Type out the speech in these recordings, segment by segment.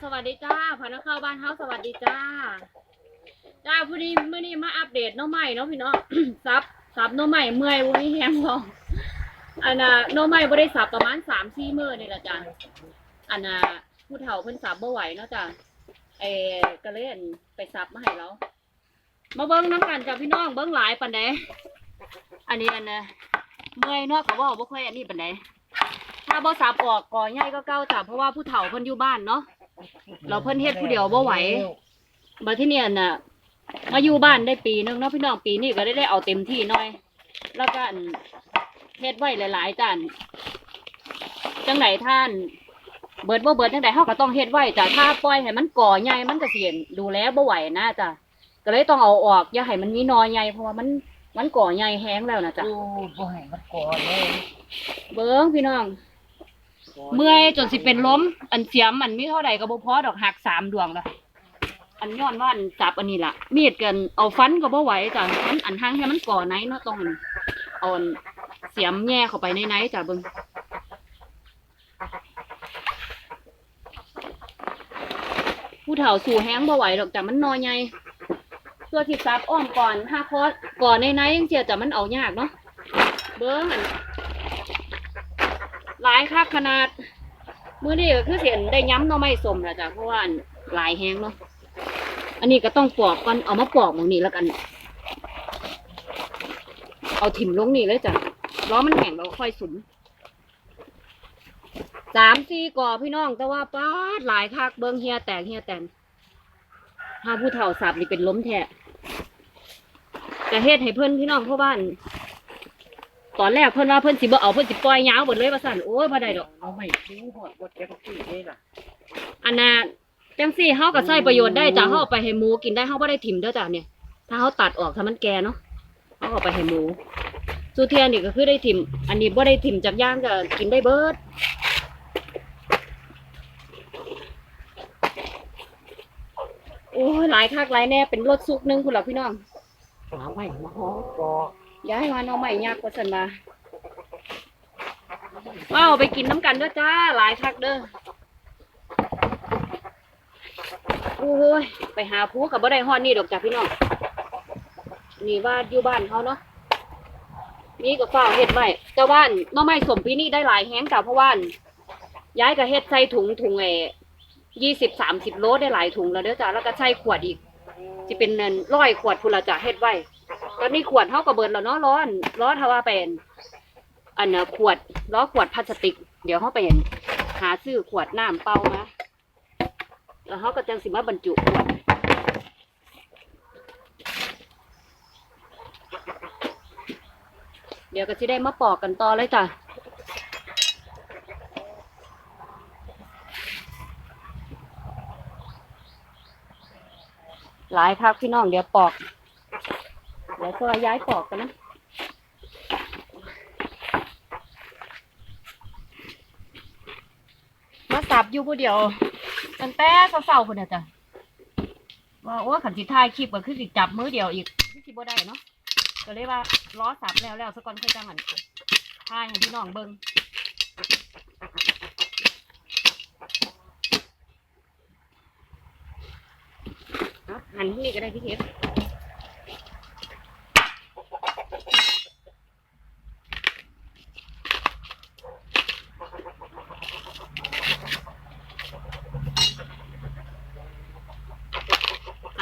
สวัสดีจ้าพานักเข้าบ้านเฮาสวัสดีจ้า จ้าพอดีเมื่อนี้มาอัปเดตน้องใหม่เนาะพี่น้องซับซับน้องใหม่เมื่อยวุ้ยแฮงพองอันน่ะน้องใหม่บ่ได้สับประมาณสามสี่มื้อนี่แหละจ้าอันน่ะผู้เฒ่าเพิ่นสับบ่ไหวเนาะจ้าเออก็เลยอั่นไปสับมาให้เรามาเบิ่งน้ำกันจ้าพี่น้องเบิ่งหลายปานใดอันนี้อันน่ะเมื่อยเนาะก็บ่บ่ค่อยอันนี้ปานใดถ้าบ่สับออกก่อใหญ่ก็เก้าจ้ะเพราะว่าผู้เฒ่าเพิ่นอยู่บ้านเนาะ เราเพิ่นเฮ็ดผู้เดียวบ่ไหวบัดที่เนี่ยน่ะ มาอยู่บ้านได้ปีหนึงเนาะพี่น้องปีนี้ก็ได้ได้เอาเต็มที่หน่อย แล้วก็อันเฮ็ดไว้หลาย ๆจานจังไหนท่าน เบิดบ่เบิดจังไดเฮาก็ต้องเฮ็ดไว้จ้ะถ้าปล่อยให้มันก่อใหญ่มันก็สิดูแลบ่ไหวนะจ้ะก็เลยต้องเอาออกอย่าให้มันมีนอใหญ่เพราะว่ามันมันก่อใหญ่แห้งแล้วนะจ้ะดูบ่ให้มันก่อนเลยเบิ่งพี่น้อง เมื่อยจนสิเป็นล้ม อันเสียมมันมีเท่าใดก็บ่พอดอกหักสามดวงละอันย้อนว่าอันจับอันนี้ละมีดกันเอาฟันก็บ่ไหวจ้ะมันอันทางให้มันก่อไหนเนาะต้องอันเอาอันเสียมแย่เข้าไปในไหนจ้ะเบิ่งผู้เฒ่าสู่แห้งบ่ไหวดอกจ้ะมันนอใหญ่ตัวที่ซับอ้อมก่อนห้าคอก่อนในไหนยังเสียจ้ะมันเอายากเนาะเบิ่งอัน หลายคักขนาด มื้อนี้ก็คือเสียนได้ย้ำหน่อไม้สมแล้วจ้ะเพราะว่าหลายแห้งเนาะอันนี้ก็ต้องปอกก่อนเอามาปอกตรงนี้แล้วกัน เอาถิ่มลงนี่เลยจ้ะล้อมันแห้งเราค่อยสุนสามสี่ก่อพี่น้อง แต่ว่าป้าดหลายคักเบิงเฮียแตกเฮียแตนถ้าผู้เฒ่าสับนี่เป็นล้มแท้แต่เฮ็ดให้เพื่อนพี่น้องเพราะบ้าน ตอนแรกเพิ่นว่าเพิ่นสิบ่เอาเพิ่นสิปล่อยยาวเบิดเลยว่าซั่นโอ้ยบ่ได้ดอกเอาไม่คิ้วหอดบ่เจ็บขี้เลยล่ะอันน่ะจังซี่เฮาก็ใช้ประโยชน์ได้จ้ะเฮาเอาไปให้หมูกินได้เฮาบ่ได้ถิ่มเด้อจ้ะเนี่ย ถ้าเฮาตัดออกถ้ามันแก่เนาะเฮาเอาไปให้หมูสุเทียนนี่ก็คือได้ถิ่ม อันนี้บ่ได้ถิ่มจากย่างก็กินได้เบิดโอ้ยหลายคักหลายแน่เป็นรถซุกหนึงพุ่นล่ะพี่น้องหาไม่มาห้องก่อ ย้ายมาเอาใหม่ยากกว่าสันมาว้าวไปกินน้ำกันเด้อจ้าหลายคักเด้อโอ้ยไปหาผู้กับบ่ได้ฮอดนี่ดอกจ้ะพี่น้องนี่ว่าอยู่บ้านเขาเนาะนี่ก็ฝ้าเฮ็ดไว้แต่ว่าหน้องไม้สมปีนี้ได้หลายแฮงจ้ะเพราะว่านย้ายก็เฮ็ดใส่ถุงถุงเอยี่สิบสามสิบโลได้หลายถุงแล้วเด้อจ้ะแล้วก็ใส่ขวดอีกสิเป็นเงินร้อยขวดพุ่นละจ้ะเฮ็ดไว้ ตอนนี้ขวดเท่ากับเบิร์นแล้วเนาะร้อนร้อนถ้าว่าเป็นอันเน่ะขวดล้อขวดพลาสติก เดี๋ยวเขาไปเห็นหาซื้อขวดน้ำเปล่ามาแล้วเขาก็จังสิมาบรรจุขวดเดี๋ยวก็จะได้มาปอกกันต่อเลยจ้ะหลายครับพี่น้องเดี๋ยวปอก เดี๋ยวก็ย้ายปอกกันนะมาสับอยู่ผู้เดียวตั้งแต่เศร้าๆคนน่ะจ้ะว่าโอ้ขันสิถ่ายคลิปก็คือสิจับมือเดียวอีกคือสิบ่ได้เนาะก็เลยว่าล้อสับแล้วแล้วสักก่อนค่อยจังหันถ่ายให้พี่น้องเบิ่งหันที่นี่ก็ได้พี่เทป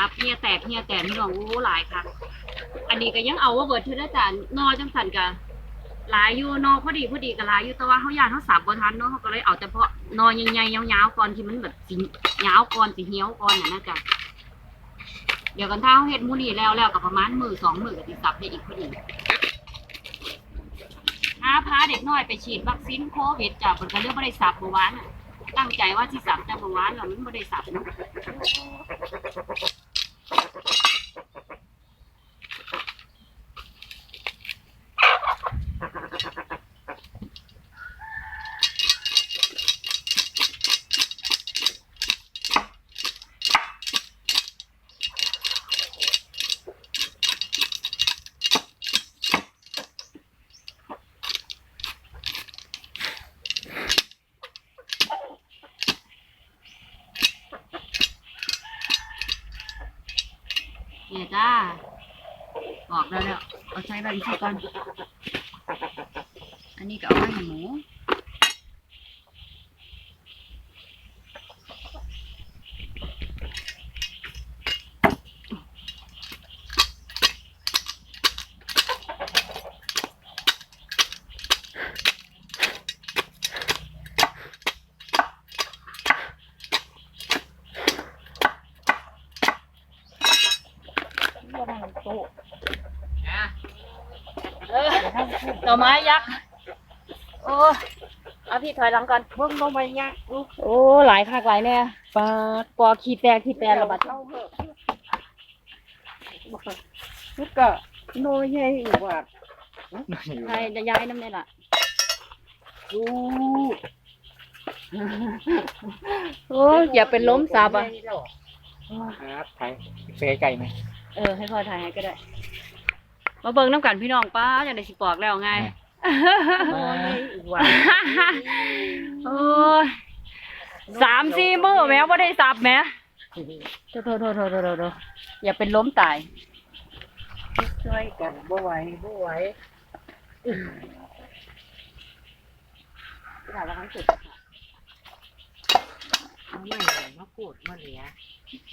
ครับเฮียแต กเฮียแตกพี่น้องโอ้หลายค่ะ อันนี้ก็ยังเอาว่าเบิดเทอจานนอจังสันกะหลายอยู่นอพอดีพอดีก็หลายอยู่แต่ว่าเขายานเขาสับบ่ทันเนาะเขาก็เลยเอาแต่เพาะนอใหญ่ๆยาวๆก่อนที่มันแบบสิยาวก่อนสิเหี่ยวก่อนน่ะนะจ๊ะเดี๋ยวกันถ้าเขาเฮ็ดมูนี่แล้วแล้วก็ประมาณมือสองมือก็สิสับได้อีกพอดีหาพาเด็กน้อยไปฉีดวัคซีนโควิดจ้ะเพิ่นก็เรื่องบ่ได้สับเมื่อวานน่ะตั้งใจว่าที่สับแต่เมื่อวานแล้วมันบ่ได้สับเนาะ Thank you. จ้า บอกแล้วเนี่ยเอาใช้แบบนี้ก่อน อันนี้ก็เอาไว้ให้หมู บ่ได้โต๊ะเออต่อไม้ยักษ์โอ้เอาพี่ถอยหลังก่อนเบิ่งบ่ไม่ยากลูกโอ้หลายคักหลายแน่ปลาปอขี้แตกขี้แตกระบาดเข้าเถอะมันก็น้อยใหญ่อีกว่าใครจะย้ายน้ำเนี่ยล่ะดูโอ้ยอย่าเป็นล้มซับอะครับถ่ายเปไก่ไหม เออ ให้พ่อถ่ายให้ก็ได้ มาเบิ่งน้ำกันพี่น้องป้าอย่างได้สิปอกแล้วไงน้อยใหญ่อีกว่าโอ้ยสามสี่มือแม้ว่าได้สับแม้โทษโทษโทษโทษโทษโทษอย่าเป็นล้มตาย ช่วยกันบ่ไหวบ่ไหวถ่ายแล้วทั้งสุดเอาไม่ไหวมาพูดมาเหลีย